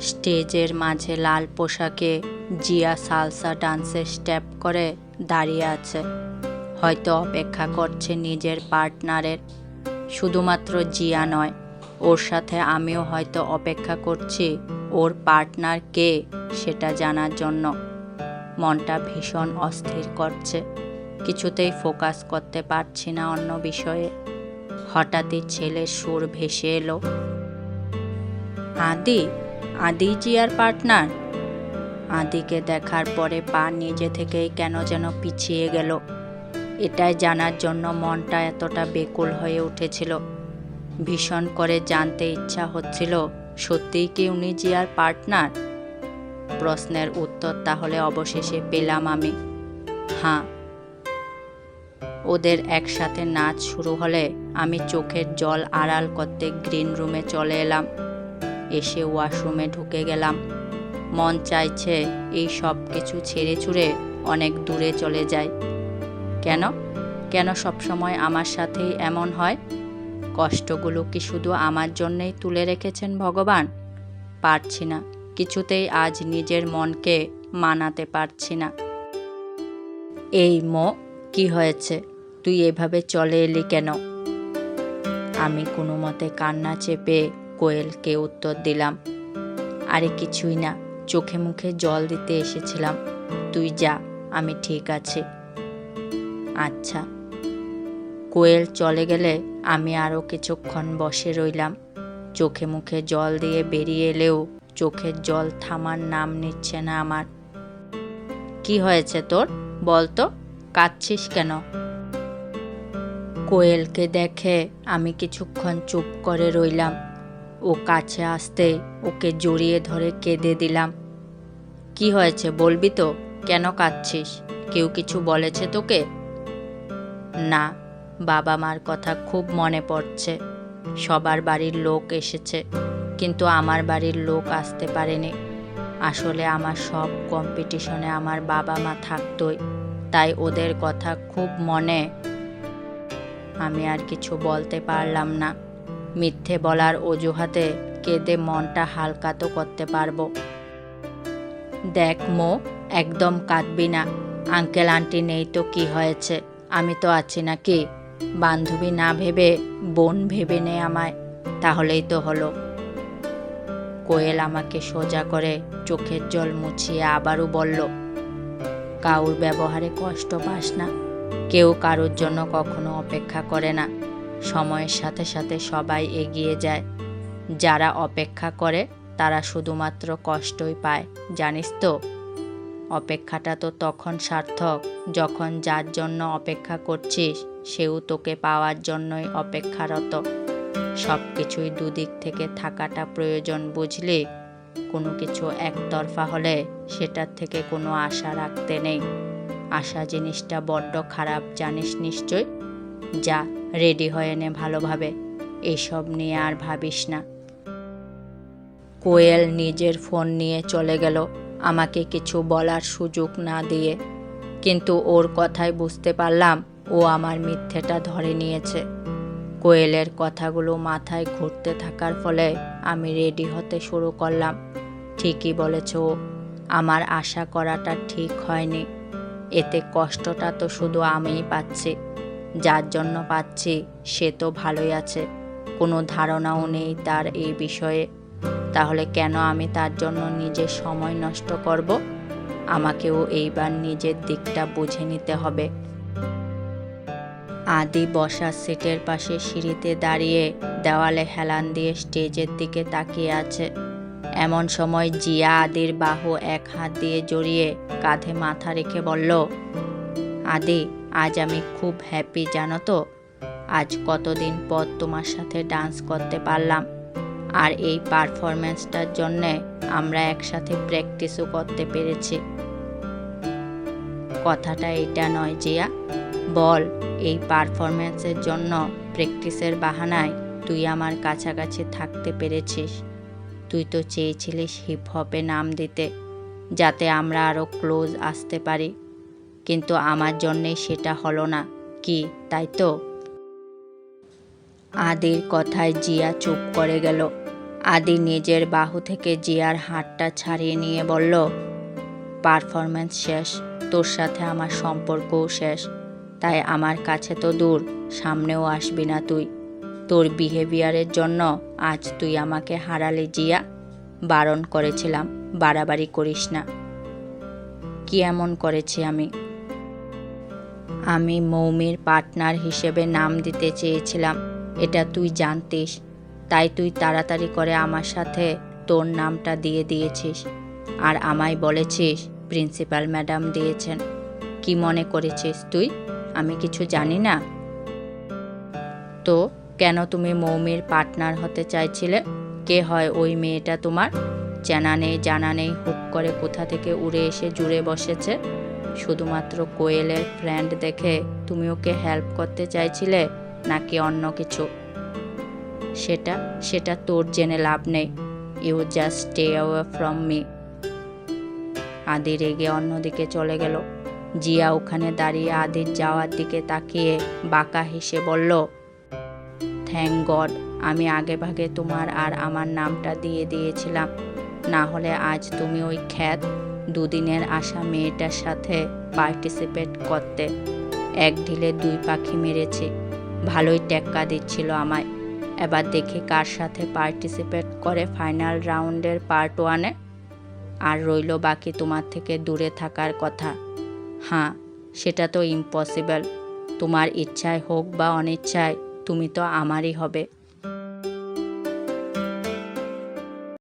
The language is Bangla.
স্টেজের মাঝে লাল পোশাকে জিয়া সালসা ডান্সের স্টেপ করে দাঁড়িয়ে আছে। হয়তো অপেক্ষা করছে নিজের পার্টনারের। শুধুমাত্র জিয়া নয়, ওর সাথে আমিও হয়তো অপেক্ষা করছি ওর পার্টনার কে সেটা জানার জন্য। মনটা ভীষণ অস্থির করছে, কিছুতেই ফোকাস করতে পারছি না অন্য বিষয়ে। হঠাৎই ছেলের সুর ভেসে এলো। আদি আদি জিয়ার পার্টনার। আদিকে দেখার পরে পা নিজে থেকেই কেন যেন পিছিয়ে গেল। এটাই জানার জন্য মনটা এতটা বেকুল হয়ে উঠেছিল। ভীষণ করে জানতে ইচ্ছা হচ্ছিল, সত্যিই কি উনি জিয়ার পার্টনার? প্রশ্নের উত্তর তাহলে অবশেষে পেলাম আমি। হ্যাঁ ওদের একসাথে নাচ শুরু হলে আমি চোখের জল আড়াল করতে গ্রিন রুমে চলে এলাম। এসে ওয়াশরুমে ঢুকে গেলাম। মন চাইছে এই সব কিছু ছেড়ে ছুড়ে অনেক দূরে চলে যায় কেন? কেন সবসময় আমার সাথেই এমন হয়? কষ্টগুলো কি শুধু আমার জন্যেই তুলে রেখেছেন ভগবান? পারছি না, কিছুতেই আজ নিজের মনকে মানাতে পারছি না। এই ম, কি হয়েছে? তুই এভাবে চলে এলি কেন? আমি কোনো মতে কান্না চেপে কোয়েলকে উত্তর দিলাম। আরে কিছুই না, চোখে মুখে জল দিতে এসেছিলাম। তুই যা, আমি ঠিক আছি। আচ্ছা। কোয়েল চলে গেলে আমি আরও কিছুক্ষণ বসে রইলাম। চোখে মুখে জল দিয়ে বেরিয়ে এলেও চোখের জল থামার নাম নিচ্ছে না আমার। কি হয়েছে তোর? বল তো, কাঁদছিস কেন? কোয়েলকে দেখে আমি কিছুক্ষণ চুপ করে রইলাম। ও কাছে আসতে ওকে জড়িয়ে ধরে কেঁদে দিলাম। কি হয়েছে বলবি তো? কেন কাঁদছিস? কেউ কিছু বলেছে তোকে? না, বাবা মার কথা খুব মনে পড়ছে। সবার বাড়ির লোক এসেছে, কিন্তু আমার বাড়ির লোক আসতে পারেনি। আসলে আমার সব কম্পিটিশনে আমার বাবা মা থাকতোই, তাই ওদের কথা খুব মনে। আমি আর কিছু বলতে পারলাম না। মিথ্যে বলার অজুহাতে কেঁদে মনটা হালকা তো করতে পারব। দেখ মো, একদম কাঁদবি না। আঙ্কেল আন্টি নেই তো কি হয়েছে? আমি তো আছি নাকি? বান্ধবী না ভেবে, বোন ভেবে নে আমায়। তাহলেই তো হলো। কোয়েল আমাকে সোজা করে চোখের জল মুছিয়ে আবারও বলল, কাউর ব্যবহারে কষ্ট পাস না। কেউ কারোর জন্য কখনো অপেক্ষা করে না। সময়ের সাথে সাথে সবাই এগিয়ে যায়। যারা অপেক্ষা করে, তারা শুধুমাত্র কষ্টই পায়, জানিস তো? অপেক্ষাটা তো তখন সার্থক, যখন যার জন্য অপেক্ষা করছিস, সেও তোকে পাওয়ার জন্যই অপেক্ষারত। সব কিছুই দুদিক থেকে থাকাটা প্রয়োজন, বুঝলি? কোনো কিছু একতরফা হলে সেটার থেকে কোনো আশা রাখতে নেই। আশা জিনিসটা বড্ড খারাপ, জানিস নিশ্চয় যা রেডি হয়ে নে ভালোভাবে। এসব নিয়ে আর ভাবিস না। কোয়েল নিজের ফোন নিয়ে চলে গেল, আমাকে কিছু বলার সুযোগ না দিয়ে। কিন্তু ওর কথায় বুঝতে পারলাম, ও আমার মিথ্যেটা ধরে নিয়েছে। কোয়েলের কথাগুলো মাথায় ঘুরতে থাকার ফলে আমি রেডি হতে শুরু করলাম। ঠিকই বলেছ ও, আমার আশা করাটা ঠিক হয়নি। এতে কষ্টটা তো শুধু আমিই পাচ্ছি। যার জন্য পাচ্ছি, সে তো ভালোই আছে। কোনো ধারণাও নেই তার এই বিষয়ে। তাহলে কেন আমি তার জন্য নিজের সময় নষ্ট করব? আমাকেও এইবার নিজের দিকটা বুঝে নিতে হবে। আদি বসার সিটের পাশে সিঁড়িতে দাঁড়িয়ে দেওয়ালে হেলান দিয়ে স্টেজের দিকে তাকিয়ে আছে। এমন সময় জিয়া আদির বাহু এক হাত দিয়ে জড়িয়ে কাঁধে মাথা রেখে বলল, আদি আজ আমি খুব হ্যাপি জানো তো? আজ কতদিন পর তোমার সাথে ডান্স করতে পারলাম। আর এই পারফরমেন্সটার জন্যে আমরা একসাথে প্র্যাকটিসও করতে পেরেছি। কথাটা এটা নয় জিয়া। বল, এই পারফরমেন্সের জন্য প্র্যাকটিসের বাহানায় তুই আমার কাছাকাছি থাকতে পেরেছিস। তুই তো চেয়েছিলিস হিপ হপে নাম দিতে, যাতে আমরা আরও ক্লোজ আসতে পারি। কিন্তু আমার জন্যেই সেটা হলো না। কি, তাই তো? আদির কথায় জিয়া চুপ করে গেল। আদি নিজের বাহু থেকে জিয়ার হাতটা ছাড়িয়ে নিয়ে বলল পারফরমেন্স শেষ, তোর সাথে আমার সম্পর্কও শেষ। তাই আমার কাছে তো দূর, সামনেও আসবি না তুই। তোর বিহেভিয়ারের জন্য আজ তুই আমাকে হারালে জিয়া। বারণ করেছিলাম, বাড়াবাড়ি করিস না। কি এমন করেছি আমি? আমি মৌমির পার্টনার হিসেবে নাম দিতে চেয়েছিলাম। এটা তুই জানতিস। তাই তুই তাড়াতাড়ি করে আমার সাথে তোর নামটা দিয়ে দিয়েছিস। আর আমায় বলেছিস, প্রিন্সিপাল ম্যাডাম দিয়েছেন। কি মনে করেছিস তুই? আমি কিছু জানি না। তো, কেন তুমি মৌমির পার্টনার হতে চাইছিলে? কে হয় ওই মেয়েটা তোমার? চেনা নেই, জানা নেই, হুক করে কোথা থেকে উড়ে এসে জুড়ে বসেছে? শুধুমাত্র কোয়েলের ফ্রেন্ড দেখে তুমি ওকে হেল্প করতে চাইছিলে নাকি অন্য কিছু? সেটা সেটা তোর জেনে লাভ নেই। You just stay away from me Adi রেগে অন্যদিকে চলে গেল। জিয়া ওখানে দাঁড়িয়ে আদির যাওয়ার দিকে তাকিয়ে বাঁকা হেসে বলল থ্যাংক গড আমি আগে ভাগে তোমার আর আমার নামটা দিয়ে দিয়েছিলাম। না হলে আজ তুমি ওই খ্যাত দুদিনের আসা মেয়েটার সাথে পার্টিসিপেট করতে। এক ঢিলে দুই পাখি মেরেছি। ভালোই টেক্কা দিচ্ছিল আমায়। এবার দেখি কার সাথে পার্টিসিপেট করে ফাইনাল রাউন্ডের পার্ট ওয়ানে। আর রইল বাকি তোমার থেকে দূরে থাকার কথা। হ্যাঁ সেটা তো ইম্পসিবল। তোমার ইচ্ছায় হোক বা অনিচ্ছায়, তুমি তো আমারই হবে।